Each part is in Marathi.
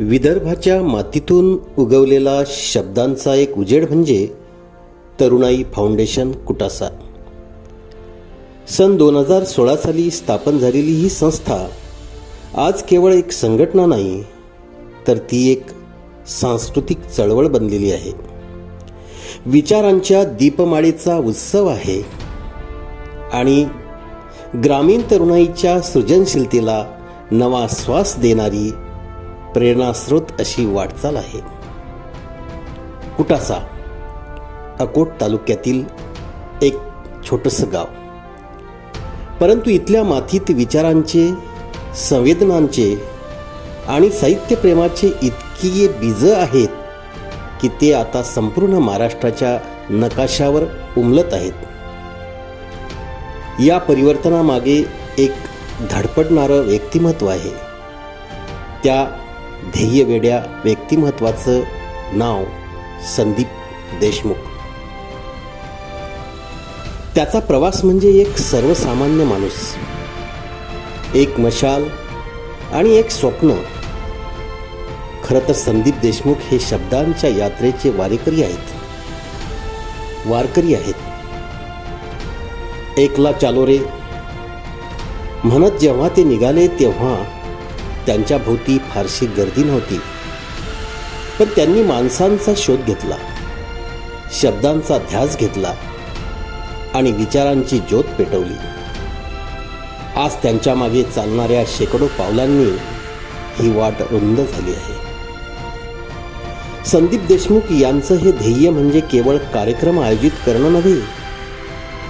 विदर्भाच्या मातीतून उगवलेला शब्दांचा एक उजेड म्हणजे तरुणाई फाउंडेशन कुटासा. सन दोन हजार सोळा साली स्थापन झालेली ही संस्था आज केवळ एक संघटना नाही तर ती एक सांस्कृतिक चळवळ बनलेली आहे. विचारांच्या दीपमाळेचा उत्सव आहे आणि ग्रामीण तरुणाईच्या सृजनशीलतेला नवा श्वास देणारी प्रेरणास्रोत अशी वाटचाल आहे. कुटासा अकोट तालुक्यातील एक छोटंसं गाव. परंतु इथल्या मातीत विचारांचे संवेदनांचे आणि साहित्यप्रेमाचे इतकी बीज आहेत की ते आता संपूर्ण महाराष्ट्राच्या नकाशावर उमलत आहेत. या परिवर्तनामागे एक धडपडणारं व्यक्तिमत्व आहे. त्या ध्येयवेड्या व्यक्तिमत्वाचं नाव संदीप देशमुख. त्याचा प्रवास म्हणजे एक सर्वसामान्य माणूस. एक मशाल आणि एक स्वप्न. खरं तर संदीप देशमुख हे शब्दांच्या यात्रेचे वारेकरी आहेत. वारकरी आहेत. एकला चालो रे म्हणत जेव्हा ते निघाले तेव्हा त्यांच्या भोवती फारशी गर्दी नव्हती. पण त्यांनी माणसांचा शोध घेतला शब्दांचा ध्यास घेतला आणि विचारांची ज्योत पेटवली. आज त्यांच्या मागे चालणाऱ्या शेकडो पावलांनी ही वाट रुंद झाली आहे. संदीप देशमुख यांचं हे ध्येय म्हणजे केवळ कार्यक्रम आयोजित करणं नव्हे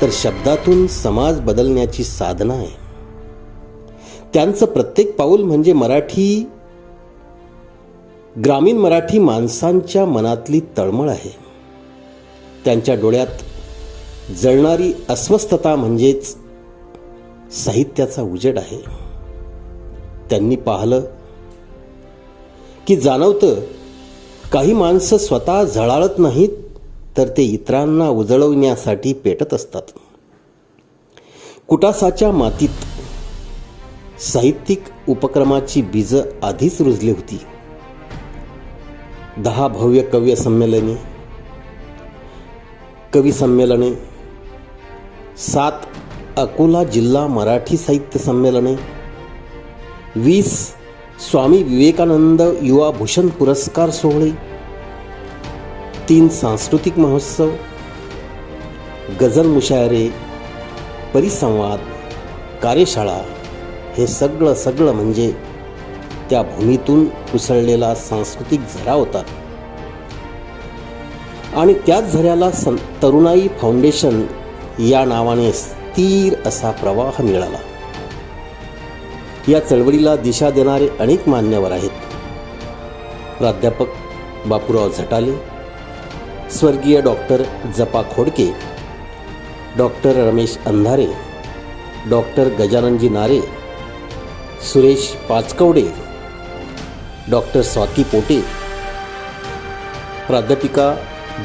तर शब्दातून समाज बदलण्याची साधना आहे. त्यांचं प्रत्येक पाऊल म्हणजे मराठी ग्रामीण मराठी माणसांच्या मनातली तळमळ आहे. त्यांच्या डोळ्यात जळणारी अस्वस्थता म्हणजेच साहित्याचा उजेड आहे. त्यांनी पाहिलं की जाणवतं काही माणसं स्वतः झळाळत नाहीत तर ते इतरांना उजळवण्यासाठी पेटत असतात. कुटासाच्या मातीत साहित्यिक उपक्रमाची बीज आधीच रुजली होती. दहा भव्य कव्य संमेलने कवी संमेलने सात अकोला जिल्हा मराठी साहित्य संमेलने वीस स्वामी विवेकानंद युवा भूषण पुरस्कार सोहळे तीन सांस्कृतिक महोत्सव गझल मुशायरे परिसंवाद कार्यशाळा हे सगळं सगळं म्हणजे त्या भूमीतून उसळलेला सांस्कृतिक झरा होता. आणि त्याच झऱ्याला सं तरुणाई फाउंडेशन या नावाने स्थिर असा प्रवाह मिळाला. या चळवळीला दिशा देणारे अनेक मान्यवर आहेत. प्राध्यापक बापूराव झटाले स्वर्गीय doctor Japa Khodke doctor Ramesh Andhare doctor Gajananji Nare Suresh Pachkawade doctor Swati Pote प्राध्यापिका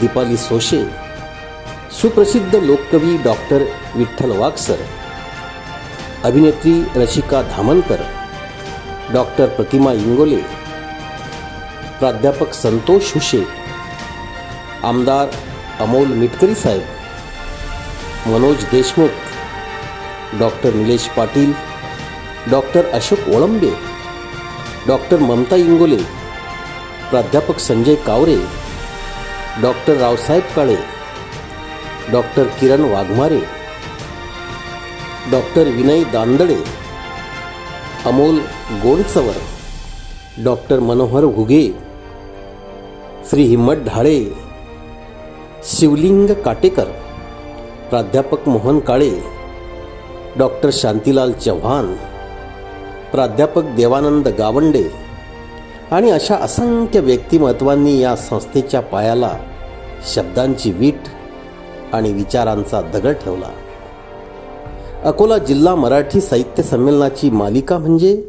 दीपाली सोशे सुप्रसिद्ध लोककवी डॉक्टर विठ्ठल वागसर अभिनेत्री रशिका धामनकर डॉक्टर प्रतिमा इंगोले प्राध्यापक संतोष हुशे आमदार अमोल मिटकरी साहेब Manoj Deshmukh doctor Nilesh Patil doctor Ashok Olambe doctor Mamta Ingole प्राध्यापक Sanjay Kaware doctor Raosaheb Kale doctor Kiran Waghmare doctor Vinay Dandade Amol Gondachwar doctor Manohar Ghuge Shri Himmat Dhale Shivling Katekar प्राध्यापक मोहन काळे डॉक्टर शांतीलाल चव्हाण प्राध्यापक देवानंद गावंडे आणि अशा असंख्य व्यक्तिमत्वांनी या संस्थेच्या पायाला शब्दांची वीट आणि विचारांचा दगड ठेवला. अकोला जिल्हा मराठी साहित्य संमेलनाची मालिका म्हणजे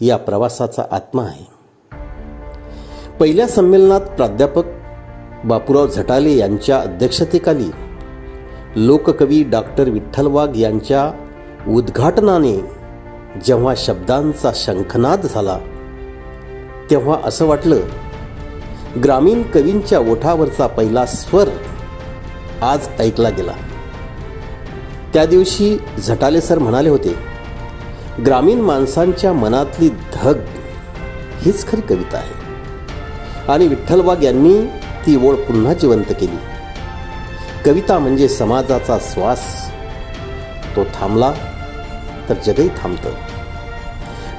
या प्रवासाचा आत्मा आहे. पहिल्या संमेलनात प्राध्यापक बापूराव झटाले यांच्या अध्यक्षतेखाली लोककवी डॉक्टर विठ्ठल वाघ यांच्या उद्घाटनाने जेव्हा शब्दांचा शंखनाद झाला तेव्हा असं वाटलं ग्रामीण कवींच्या ओठावरचा पहिला स्वर आज ऐकला गेला. त्या दिवशी झटाले सर म्हणाले होते ग्रामीण माणसांच्या मनातली धग हीच खरी कविता आहे. आणि विठ्ठल वाघ यांनी ती ओळ पुन्हा जिवंत केली. कविता म्हणजे समाजाचा श्वास. तो थांबला. तर जगही थांबतं.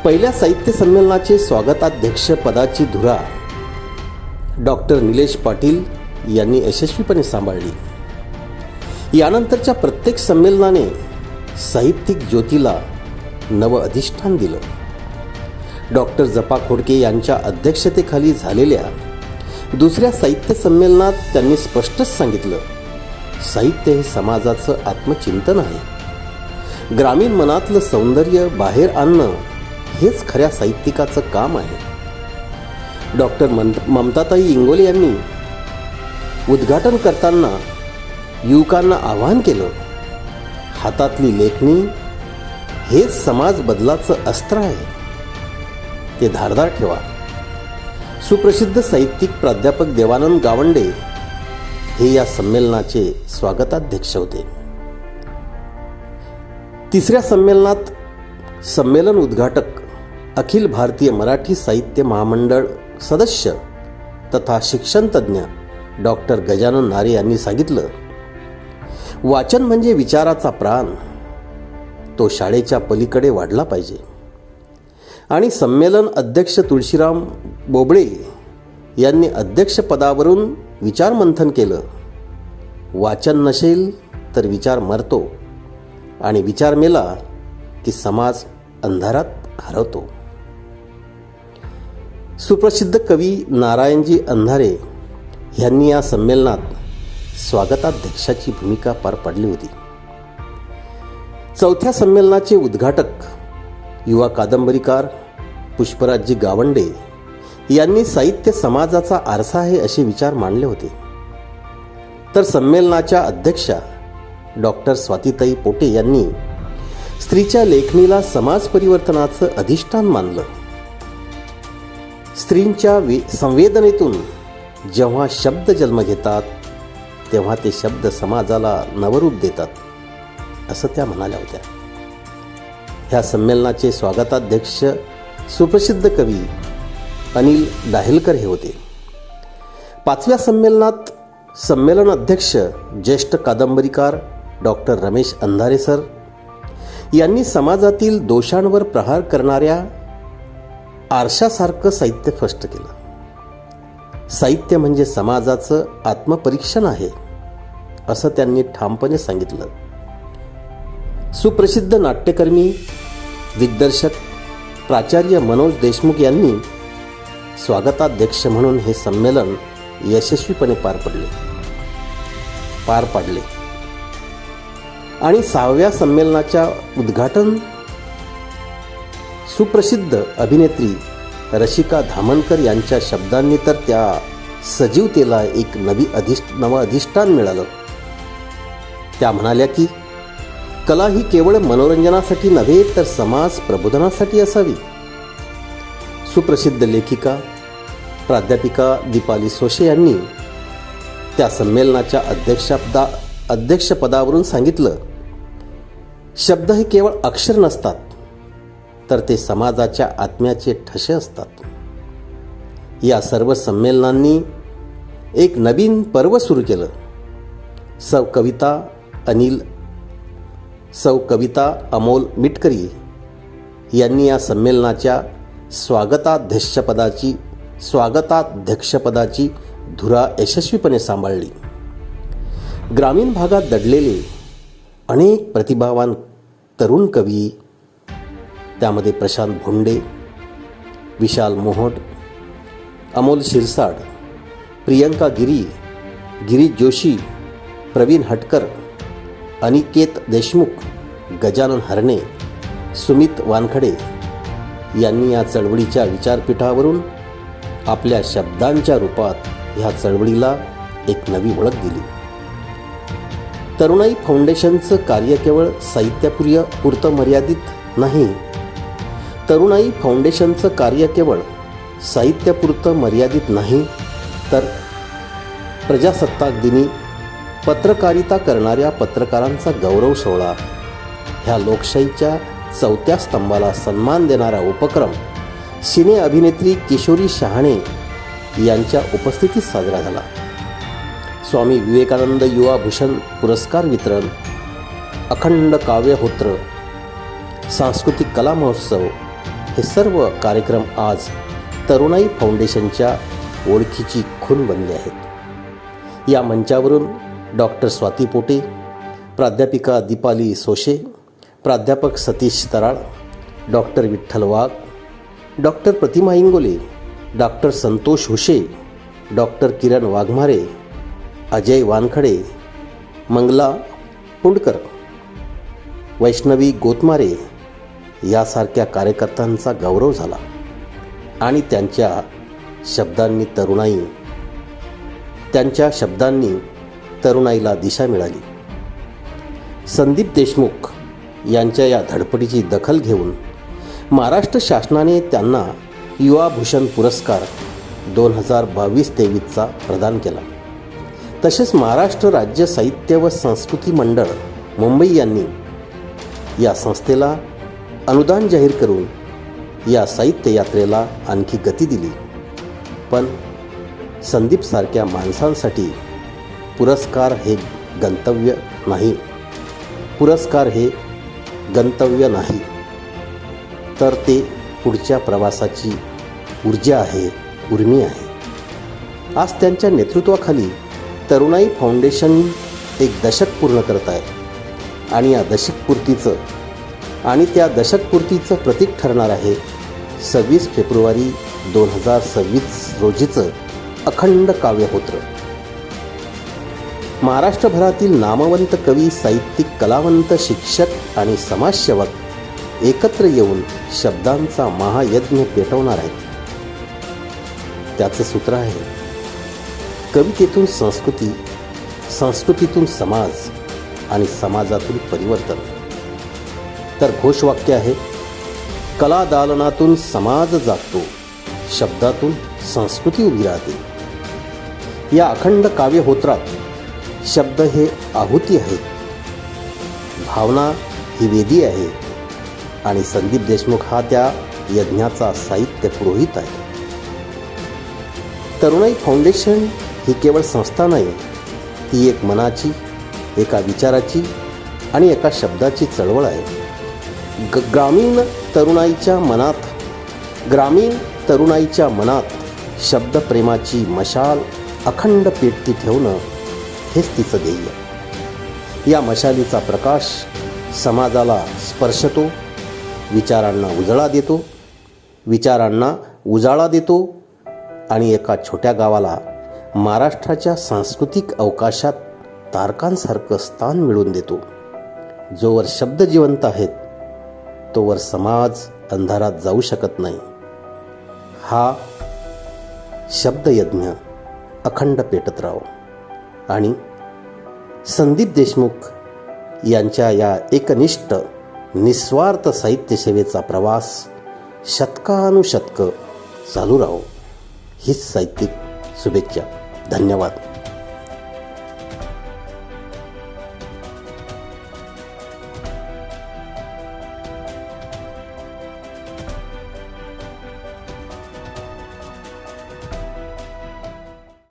पहिल्या साहित्य संमेलनाचे स्वागताध्यक्ष पदाची धुरा डॉक्टर निलेश पाटील यांनी यशस्वीपणे सांभाळली. यानंतरच्या प्रत्येक संमेलनाने साहित्यिक ज्योतीला नवं अधिष्ठान दिलं. डॉक्टर जपा खोडके यांच्या अध्यक्षतेखाली झालेल्या दुसऱ्या साहित्य संमेलनात त्यांनी स्पष्टच सांगितलं साहित्य हे समाजाचं आत्मचिंतन आहे. ग्रामीण मनातलं सौंदर्य बाहेर आणणं हेच खऱ्या साहित्यिकाचं काम आहे. डॉक्टर ममताताई इंगोले यांनी उद्घाटन करताना युवकांना आवाहन केलं हातातली लेखणी हेच समाज बदलाचं अस्त्र आहे. ते धारदार ठेवा. सुप्रसिद्ध साहित्यिक प्राध्यापक देवानंद गावंडे हे या संमेलनाचे स्वागताध्यक्ष होते. तिसऱ्या संमेलनात संमेलन उद्घाटक अखिल भारतीय मराठी साहित्य महामंडळ सदस्य तथा शिक्षणतज्ज्ञ डॉक्टर गजानन नारे यांनी सांगितलं. वाचन म्हणजे विचाराचा प्राण. तो शाळेच्या पलीकडे वाढला पाहिजे. आणि संमेलन अध्यक्ष तुळशीराम बोबळे यांनी अध्यक्षपदावरून विचारमंथन केलं. वाचन नसेल तर विचार मरतो. आणि विचार मेला की समाज अंधारात हरवतो. सुप्रसिद्ध कवी नारायणजी अंधारे यांनी या संमेलनात स्वागताध्यक्षाची भूमिका पार पाडली होती. चौथ्या संमेलनाचे उद्घाटक युवा कादंबरीकार पुष्पराजजी गावंडे यांनी साहित्य समाजाचा आरसा आहे असे विचार मांडले होते. तर संमेलनाच्या अध्यक्षा डॉक्टर स्वातीताई पोटे यांनी स्त्रीच्या लेखणीला समाज परिवर्तनाचं अधिष्ठान मानलं. स्त्रींच्या वे संवेदनेतून जेव्हा शब्द जन्म घेतात तेव्हा ते शब्द समाजाला नवरूप देतात असं त्या म्हणाल्या होत्या. ह्या संमेलनाचे स्वागताध्यक्ष सुप्रसिद्ध कवी अनिल दाहिलकर हे होते. पाचव्या संमेलनात संमेलन अध्यक्ष ज्येष्ठ कादंबरीकार डॉक्टर रमेश अंधारे सर यांनी समाजातील दोषांवर प्रहार करणाऱ्या आरशासारखं साहित्य स्पष्ट केलं. साहित्य म्हणजे समाजाचं आत्मपरीक्षण आहे असं त्यांनी ठामपणे सांगितलं. सुप्रसिद्ध नाट्यकर्मी दिग्दर्शक प्राचार्य मनोज देशमुख यांनी स्वागताध्यक्ष म्हणून हे संमेलन यशस्वीपणे पार पडले. पार पाडले. आणि सहाव्या संमेलनाच्या उद्घाटन सुप्रसिद्ध अभिनेत्री रशिका धामणकर यांच्या शब्दांनी तर त्या सजीवतेला एक नवी अधिष्ठ नवं अधिष्ठान मिळालं. त्या म्हणाल्या की कला ही केवळ मनोरंजनासाठी नव्हे तर समाज प्रबोधनासाठी असावी. सुप्रसिद्ध लेखिका प्राध्यापिका दीपाली सोशे यांनी त्या संमेलनाच्या अध्यक्षपदा अध्यक्षपदावरून सांगितलं शब्द हे केवळ अक्षर नसतात तर ते समाजाच्या आत्म्याचे ठसे असतात. या सर्व संमेलनांनी एक नवीन पर्व सुरू केलं. सौ कविता अनिल सौ कविता अमोल मिटकरी यांनी या संमेलनाच्या स्वागताध्यक्षपदाची स्वागताध्यक्षपदाची धुरा यशस्वीपणे सांभाळली. ग्रामीण भागात दडलेले अनेक प्रतिभावान तरुण कवी त्यामध्ये प्रशांत भोंडे विशाल मोहट अमोल शिरसाड प्रियंका गिरी गिरीश जोशी प्रवीण हटकर अनिकेत देशमुख गजानन हरणे सुमित वानखडे यांनी या चळवळीच्या विचारपीठावरून आपल्या शब्दांच्या रूपात ह्या चळवळीला एक नवी ओळख दिली. तरुणाई फाउंडेशनचं कार्य केवळ साहित्यप्रिय पुरतं मर्यादित नाही. तरुणाई फाउंडेशनचं कार्य केवळ साहित्यापुरतं मर्यादित नाही तर प्रजासत्ताक दिनी पत्रकारिता करणाऱ्या पत्रकारांचा गौरव सोहळा. ह्या लोकशाहीच्या चौथ्या स्तंभाला सन्मान देणारा उपक्रम सिने अभिनेत्री किशोरी शहाणे यांच्या उपस्थितीत साजरा झाला. स्वामी विवेकानंद युवा भूषण पुरस्कार वितरण अखंड काव्यहोत्र सांस्कृतिक कला महोत्सव हे सर्व कार्यक्रम आज तरुणाई फाउंडेशनच्या ओळखीची खून बनले आहेत. या मंचावरून डॉक्टर स्वाती पोटे प्राध्यापिका दीपाली सोशे प्राध्यापक Satish Taral doctor Vitthal Wagh doctor Pratima Ingole doctor Santosh Hushe doctor Kiran Waghmare Ajay Wankhade Mangala Pundkar Vaishnavi Gotmare यासारख्या कार्यकर्त्यांचा गौरव झाला आणि त्यांच्या शब्दांनी तरुणाई त्यांच्या शब्दांनी तरुणाईला दिशा मिळाली. संदीप देशमुख यांच्या या धडपडीची दखल घेऊन महाराष्ट्र शासनाने त्यांना युवा भूषण पुरस्कार दोन हजार बावीस तेवीसचा प्रदान केला. तसेच महाराष्ट्र राज्य साहित्य व संस्कृती मंडळ मुंबई यांनी या संस्थेला अनुदान जाहीर करून या साहित्य यात्रेला आणखी गती दिली. पण संदीपसारख्या माणसांसाठी पुरस्कार हे गंतव्य नाही. पुरस्कार हे गंतव्य नाही. तर ते पुढच्या प्रवासाची ऊर्जा आहे उर्मी आहे. आज त्यांच्या नेतृत्वाखाली तरुणाई फाउंडेशन एक दशक पूर्ण करत आहे. आणि या दशकपूर्तीचं आणि त्या दशकपूर्तीचं प्रतीक ठरणार आहे सव्वीस फेब्रुवारी दोन हजार सव्वीस रोजीचं अखंड काव्यहोत्र महाराष्ट्रभरातील नामवंत कवी साहित्यिक कलावंत शिक्षक आणि समाजसेवक एकत्र येऊन शब्दांचा महायज्ञ पेटवणार आहेत. त्याचं सूत्र आहे कवितेतून संस्कृती संस्कृतीतून समाज आणि समाजातून परिवर्तन. तर घोषवाक्य आहे कला दालनातून समाज जागतो शब्दातून संस्कृती उभी राहते. या अखंड काव्यहोत्रात शब्द हे आहुती आहेत. भावना ही वेदी आहे आणि संदीप देशमुख हा त्या यज्ञाचा साहित्य पुरोहित आहे. तरुणाई फाउंडेशन ही केवळ संस्था नाही ती एक मनाची एका विचाराची आणि एका शब्दाची चळवळ आहे. ग ग्रामीण तरुणाईच्या मनात ग्रामीण तरुणाईच्या मनात शब्दप्रेमाची मशाल अखंड पेटती ठेवणं हेच तिचं ध्येय. या मशालीचा प्रकाश समाजाला स्पर्शतो विचारांना उजळा देतो विचारांना उजाळा देतो आणि एका छोट्या गावाला महाराष्ट्राच्या सांस्कृतिक अवकाशात तारकांसारखं स्थान मिळवून देतो. जोवर शब्द जिवंत आहेत तोवर समाज अंधारात जाऊ शकत नाही. हा शब्दयज्ञ अखंड पेटत राहो आणि संदीप देशमुख यांच्या या एकनिष्ठ निस्वार्थ साहित्य सेवेचा प्रवास शतकानुशतकं चालू राहो. हीच साहित्यिक शुभेच्छा. धन्यवाद.